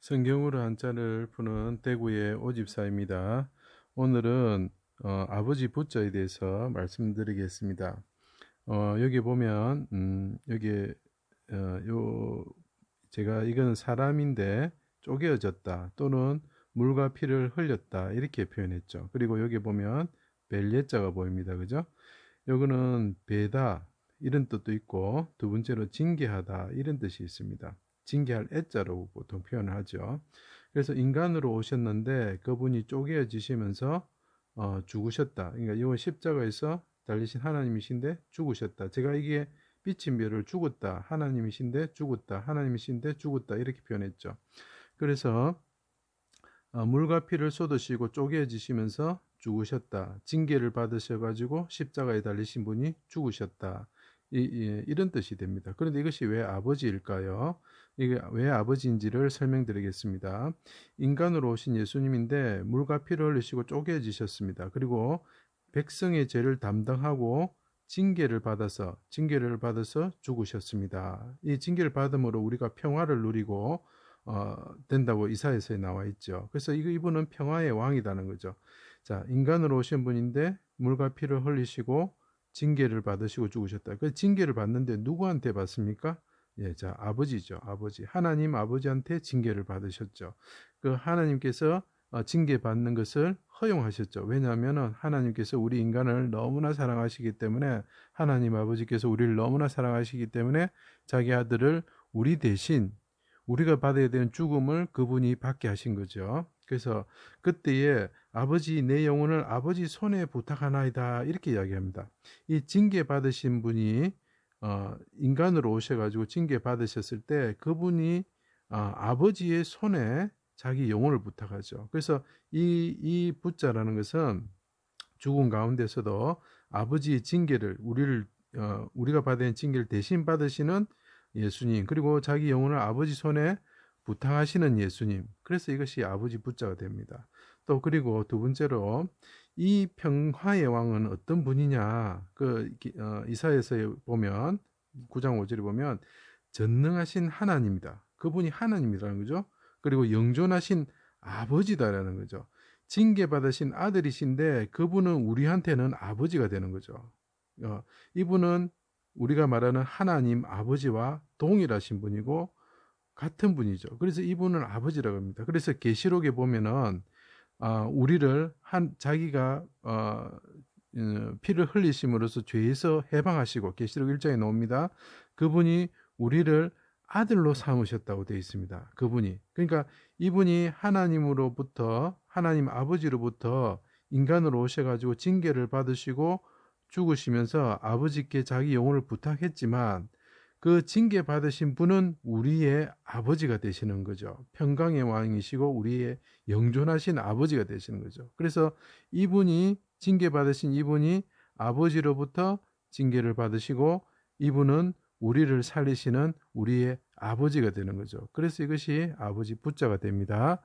성경으로 한자를 푸는 대구의 오집사입니다. 오늘은 어, 아버지 부자에 대해서 말씀드리겠습니다. 어, 여기 보면 음, 여기 어, 요 제가 이거는 사람인데 쪼개어졌다 또는 물과 피를 흘렸다 이렇게 표현했죠. 그리고 여기 보면 벨예자가 보입니다. 그죠? 요거는 배다 이런 뜻도 있고 두 번째로 징계하다 이런 뜻이 있습니다. 징계할 애자로 보통 표현을 하죠. 그래서 인간으로 오셨는데 그분이 쪼개어지시면서 어, 죽으셨다. 그러니까 이건 십자가에서 달리신 하나님이신데 죽으셨다. 제가 이게 삐친 멸을 죽었다. 하나님이신데 죽었다. 하나님이신데 죽었다. 이렇게 표현했죠. 그래서 어, 물과 피를 쏟으시고 쪼개지시면서 죽으셨다. 징계를 받으셔가지고 십자가에 달리신 분이 죽으셨다. 이, 이, 런 뜻이 됩니다. 그런데 이것이 왜 아버지일까요? 이게 왜 아버지인지를 설명드리겠습니다. 인간으로 오신 예수님인데 물과 피를 흘리시고 쪼개지셨습니다. 그리고 백성의 죄를 담당하고 징계를 받아서 징계를 받아서 죽으셨습니다. 이 징계를 받음으로 우리가 평화를 누리고 어, 된다고 이사에서에 나와 있죠. 그래서 이분은 평화의 왕이라는 거죠. 자, 인간으로 오신 분인데 물과 피를 흘리시고 징계를 받으시고 죽으셨다. 그 징계를 받는데 누구한테 받습니까? 예, 자, 아버지죠. 아버지. 하나님 아버지한테 징계를 받으셨죠. 그 하나님께서 어, 징계 받는 것을 허용하셨죠. 왜냐하면 하나님께서 우리 인간을 너무나 사랑하시기 때문에 하나님 아버지께서 우리를 너무나 사랑하시기 때문에 자기 아들을 우리 대신 우리가 받아야 되는 죽음을 그분이 받게 하신 거죠. 그래서 그때에 아버지 내 영혼을 아버지 손에 부탁하나이다 이렇게 이야기합니다. 이 징계 받으신 분이 어, 인간으로 오셔가지고 징계 받으셨을 때 그분이 어, 아버지의 손에 자기 영혼을 부탁하죠. 그래서 이, 이 부자라는 것은 죽은 가운데서도 아버지의 징계를 우리를 어, 우리가 받은 징계를 대신 받으시는 예수님 그리고 자기 영혼을 아버지 손에 부탁하시는 예수님 그래서 이것이 아버지 부자가 됩니다. 또 그리고 두 번째로 이 평화의 왕은 어떤 분이냐 그 어, 이사에서 보면 9장 5절에 보면 전능하신 하나님이다. 그분이 하나님이라는 거죠. 그리고 영존하신 아버지다라는 거죠. 징계받으신 아들이신데 그분은 우리한테는 아버지가 되는 거죠. 어, 이분은 우리가 말하는 하나님 아버지와 동일하신 분이고 같은 분이죠. 그래서 이분은 아버지라고 합니다. 그래서 계시록에 보면은 어, 우리를 한 자기가 어, 어 피를 흘리심으로써 죄에서 해방하시고 계시록 1장에 나옵니다. 그분이 우리를 아들로 삼으셨다고 되어 있습니다. 그분이. 그러니까 이분이 하나님으로부터 하나님 아버지로부터 인간으로 오셔가지고 징계를 받으시고 죽으시면서 아버지께 자기 영혼을 부탁했지만 그 징계 받으신 분은 우리의 아버지가 되시는 거죠. 평강의 왕이시고 우리의 영존하신 아버지가 되시는 거죠. 그래서 이분이 징계 받으신 이분이 아버지로부터 징계를 받으시고 이분은 우리를 살리시는 우리의 아버지가 되는 거죠. 그래서 이것이 아버지 부자가 됩니다.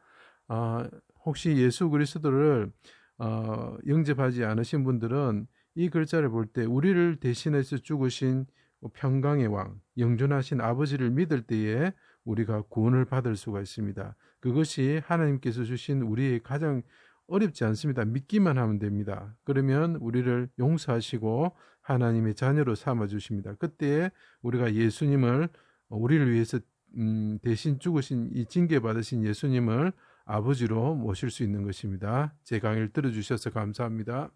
어, 혹시 예수 그리스도를 어, 영접하지 않으신 분들은 이 글자를 볼 때 우리를 대신해서 죽으신 평강의 왕, 영존하신 아버지를 믿을 때에 우리가 구원을 받을 수가 있습니다. 그것이 하나님께서 주신 우리의 가장 어렵지 않습니다. 믿기만 하면 됩니다. 그러면 우리를 용서하시고 하나님의 자녀로 삼아 주십니다. 그때 우리가 예수님을 우리를 위해서 음, 대신 죽으신 이 징계 받으신 예수님을 아버지로 모실 수 있는 것입니다. 제 강의를 들어주셔서 감사합니다.